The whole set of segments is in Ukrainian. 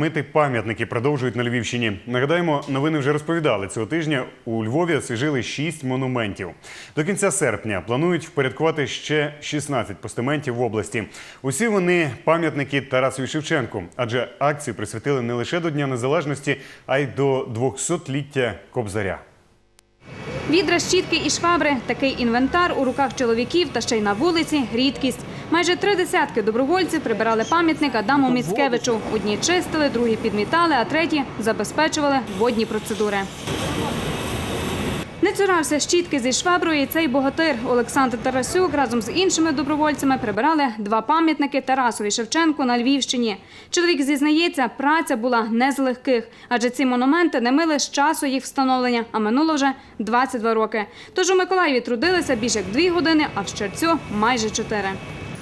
Мити пам'ятники продовжують на Львівщині. Нагадаємо, новини вже розповідали цього тижня. У Львові освіжили шість монументів. До кінця серпня планують впорядкувати ще 16 постаментів в області. Усі вони пам'ятники Тарасові Шевченку, адже акцію присвятили не лише до Дня Незалежності, а й до 200-ліття Кобзаря. Відра, щітки і швабри – такий інвентар у руках чоловіків та ще й на вулиці – рідкість. Майже три десятки добровольців прибирали пам'ятник Адаму Міцкевичу. Одні чистили, другі підмітали, а треті забезпечували водні процедури. Не цурався щітки зі шваброю і цей богатир. Олександр Тарасюк разом з іншими добровольцями прибирали два пам'ятники Тарасові Шевченку на Львівщині. Чоловік зізнається, праця була не з легких, адже ці монументи не мили з часу їх встановлення, а минуло вже 22 роки. Тож у Миколаєві трудилися більше як дві години, а в Щерцю – майже чотири.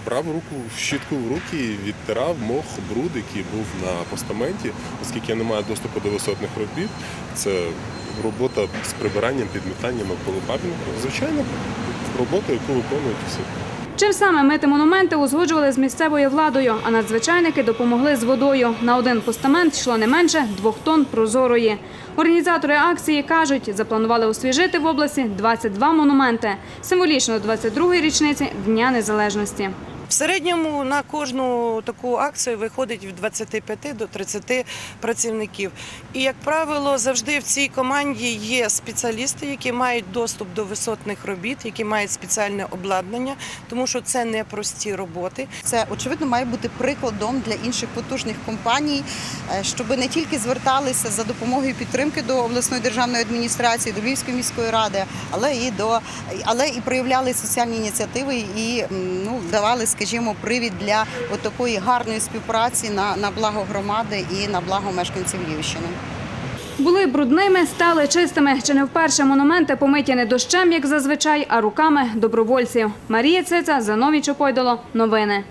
Брав руку щітку в руки, відтирав мох, бруд, який був на постаменті, оскільки я не маю доступу до висотних робіт. Це робота з прибиранням, підмітанням навколо пам'ятника. Звичайно, робота, яку виконують всі. Чим саме мити монументи узгоджували з місцевою владою, а надзвичайники допомогли з водою. На один постамент йшло не менше двох тонн прозорої. Організатори акції кажуть, запланували освіжити в області 22 монументи. Символічно до 22-ї річниці Дня Незалежності. В середньому на кожну таку акцію виходить від 25 до 30 працівників. І, як правило, завжди в цій команді є спеціалісти, які мають доступ до висотних робіт, які мають спеціальне обладнання, тому що це не прості роботи. Це очевидно має бути прикладом для інших потужних компаній, е, щоб не тільки зверталися за допомогою підтримки до обласної державної адміністрації, до Львівської міської ради, але і до але і проявляли соціальні ініціативи і ну давали, скажімо, привід для такої гарної співпраці на, на благо громади і на благо мешканців Львівщини. Були брудними, стали чистими. Чи не вперше монументи помиті не дощем, як зазвичай, а руками добровольців. Марія Циця, Зановій Чопойдоло. Новини.